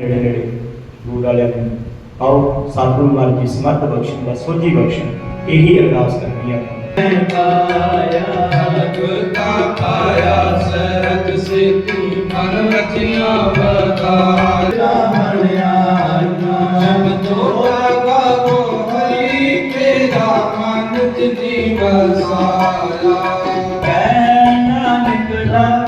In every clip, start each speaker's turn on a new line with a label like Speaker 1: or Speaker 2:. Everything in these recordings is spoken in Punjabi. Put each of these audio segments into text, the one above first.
Speaker 1: ਨੇੜੇ ਨੇੜੇ ਦੂਰ ਵਾਲਿਆਂ ਨੂੰ ਆਓ ਸਤਿਗੁਰੂ ਮਹਾਰਾਜ ਜੀ, ਸਮਰਥ ਬਖਸ਼ਣ ਦਾ, ਸੋਝੀ ਬਖਸ਼ਣ, ਇਹੀ ਅਰਦਾਸ ਕਰਨੀ ਹੈ
Speaker 2: ਪਾਇਆ ਗੁਰਤਾ ਪਾਇਆ ਸਰਜ ਸੇਤੀ ਮਨ ਰਚਿਆ ਬਤਾਇਆ ਬਣਿਆ ਸ਼ਬਦੋ ਗਾਵੋ ਹਰੀ ਤੇਰਾ ਮਨ ਜਿਨੀ ਵਸਾਇਆ
Speaker 1: ਕਹਿ ਨਾਨਕ ਰੰਗ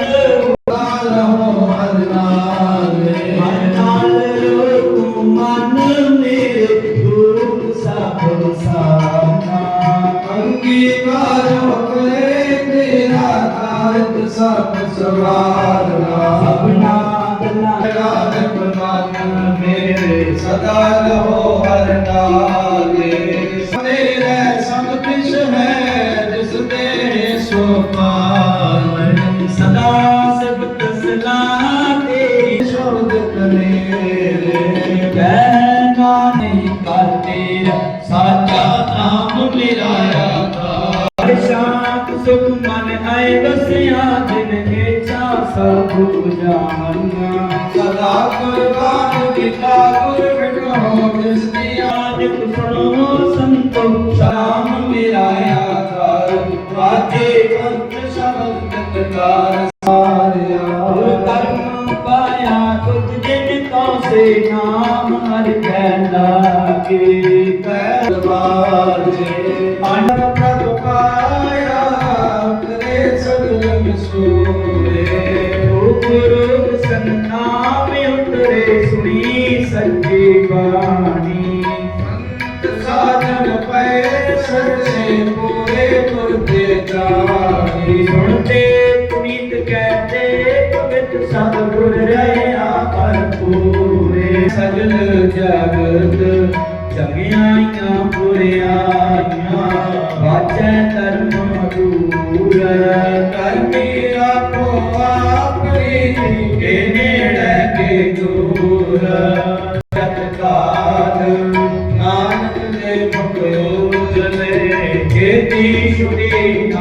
Speaker 2: ਅੰਗੀਕਾਰ ਕਰੇ ਤੇਰਾ ਕਾਰਜ ਸਭ
Speaker 1: ਸਭਨਾ ਗੱਲਾਂ
Speaker 2: ਰਾਜ ਪ੍ਰਮਾਤਮ ਮੇਰੇ ਸਦਾ ਰਹੋ ਹਰ ਨਾਲੇ ਤੇਰੇ ਸਭ ਕਿਛ ਹੈ ਜਿਸ ਤੇ ਸੋ ਪਾਵਨ
Speaker 1: ਸਦਾ ਸਬਤ ਸਲਾਹ ਤੇਰੀ।
Speaker 2: ਸ਼ਬਦ ਕਰੇ
Speaker 1: ਕਹਿ ਨਾਨਕ ਕਰ ਤੇਰਾ।
Speaker 2: ਸਾਚਾ ਨਾਮ ਮਿਲਾਇਆ।
Speaker 1: ਸ਼ਾਂਤ ਸੁਖ ਮਨ ਆਏ ਵਸਿਆ ਜਿਨ ਖੇਚਾ ਸਭ ਜਾਨਾ
Speaker 2: ਸਦਾ ਕੁਰਬਾਨ ਕੀਤਾ ਗੁਰ ਬਿਟੋ ਜਿਸ ਦੀ
Speaker 1: ਆਜਿਤ ਸੁਣੋ ਸੰਤੋ,
Speaker 2: ਸ਼ਾਮ ਮਿਲਾਇਆ ਕਰ ਵਾਜੇ ਕੰਤ ਸ਼ਬਦ ਤਤਕਾਰ ਸਾਰਿਆ।
Speaker 1: ਕਰਮ ਪਾਇਆ ਤੁਝ ਜਿਨ ਕੋ ਸੇ ਨਾਮ ਹਰਿ ਕੈ ਲਾਗੇ
Speaker 2: ਕੈ। ਦਰਬਾਰੇ ਸਗਲ ਮਿਸੂਰੇ
Speaker 1: ਗੁਰੂ ਸੰਨਾਮ ਉਤਰੇ ਸੁਣੀ ਸੱਚੀ ਬਾਣੀ।
Speaker 2: ਸੰਤ ਸਾਧਨ ਪਏ ਸੱਚੇ ਪੂਰੇ ਤੁਰਤੇ ਜਾਣੀ।
Speaker 1: ਸੁਣਤੇ ਪੁਨੀਤ ਕਹਤੇ ਪਵਿੱਤ ਸਤਿਗੁਰ ਰਹਿਆ ਕਰ ਪੂਰੇ
Speaker 2: ਸਗਲ ਜਗਤ
Speaker 1: ਚੰਗਿਆਈਆਂ ਬੁਰਿਆਈਆਂ
Speaker 2: ਕੇ ਨੇੜੇ ਕੇ ਦੂਰ। ਸਤਕਾਰ ਨਾਨਕ ਦੇ ਮੁਖ ਉਜਲੇ ਕੀਤੀ ਸ਼ੁਣੀ